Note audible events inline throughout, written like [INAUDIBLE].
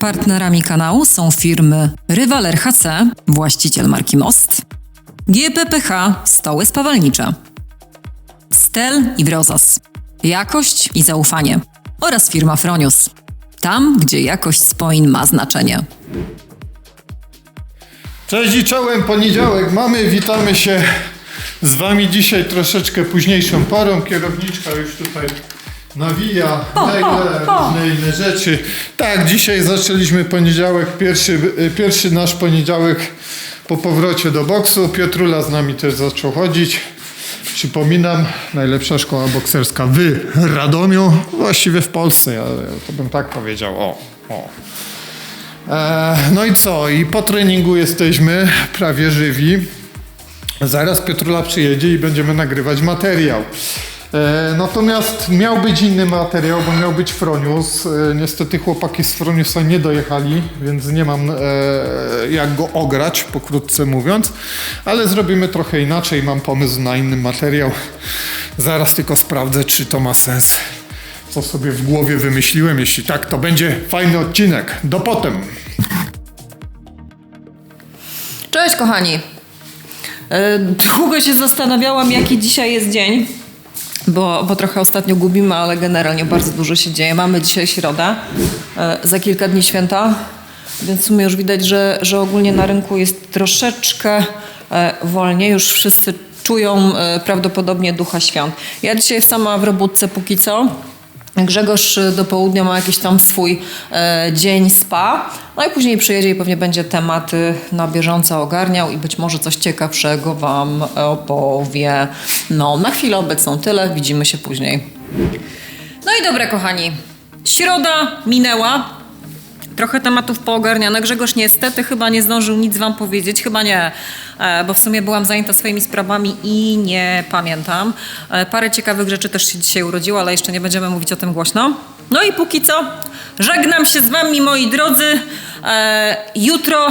Partnerami kanału są firmy Rywal RHC, właściciel marki Most, GPPH Stoły Spawalnicze, Stel i Wrozas, jakość i zaufanie oraz firma Fronius, tam gdzie jakość spoin ma znaczenie. Cześć i czołem, poniedziałek mamy, witamy się z wami dzisiaj troszeczkę późniejszą porą. Kierowniczka już tutaj nawija różne inne rzeczy. Tak, dzisiaj zaczęliśmy poniedziałek, pierwszy, pierwszy nasz poniedziałek po powrocie do boksu. Piotrula z nami też zaczął chodzić. Przypominam, najlepsza szkoła bokserska w Radomiu, właściwie w Polsce, ja, to bym tak powiedział. O, o. E, No i co? I po treningu jesteśmy prawie żywi. Zaraz Piotrula przyjedzie i będziemy nagrywać materiał. E, Natomiast miał być inny materiał, bo miał być Fronius. E, Niestety chłopaki z Froniusa nie dojechali, więc nie mam e, jak go ograć, pokrótce mówiąc. Ale zrobimy trochę inaczej. Mam pomysł na inny materiał. Zaraz tylko sprawdzę, czy to ma sens. Co sobie w głowie wymyśliłem. Jeśli tak, to będzie fajny odcinek. Do potem. Cześć kochani. Długo się zastanawiałam, jaki dzisiaj jest dzień, bo, bo trochę ostatnio gubimy, ale generalnie bardzo dużo się dzieje. Mamy dzisiaj środę, e, za kilka dni święta, więc w sumie już widać, że, że ogólnie na rynku jest troszeczkę e, wolniej. Już wszyscy czują e, prawdopodobnie ducha świąt. Ja dzisiaj sama w robótce póki co. Grzegorz y, do południa ma jakiś tam swój e, dzień spa, no i później przyjedzie i pewnie będzie tematy na bieżąco ogarniał i być może coś ciekawszego Wam opowie. No, na chwilę obecną tyle, widzimy się później. No i dobra, kochani. Środa minęła. Trochę tematów poogarniane. Grzegorz niestety chyba nie zdążył nic wam powiedzieć. Chyba nie, e, bo w sumie byłam zajęta swoimi sprawami i nie pamiętam. E, Parę ciekawych rzeczy też się dzisiaj urodziło, ale jeszcze nie będziemy mówić o tym głośno. No i póki co żegnam się z wami, moi drodzy. E, Jutro,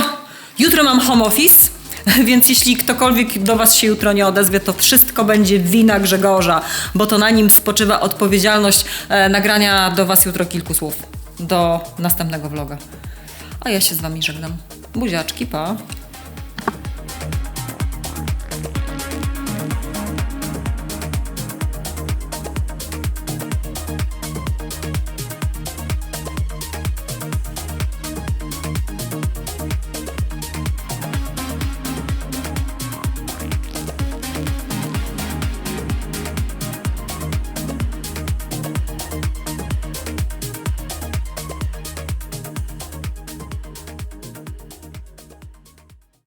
jutro mam home office. [LAUGHS] Więc jeśli ktokolwiek do Was się jutro nie odezwie, to wszystko będzie wina Grzegorza, bo to na nim spoczywa odpowiedzialność nagrania do Was jutro kilku słów. Do następnego vloga. A ja się z Wami żegnam. Buziaczki, pa.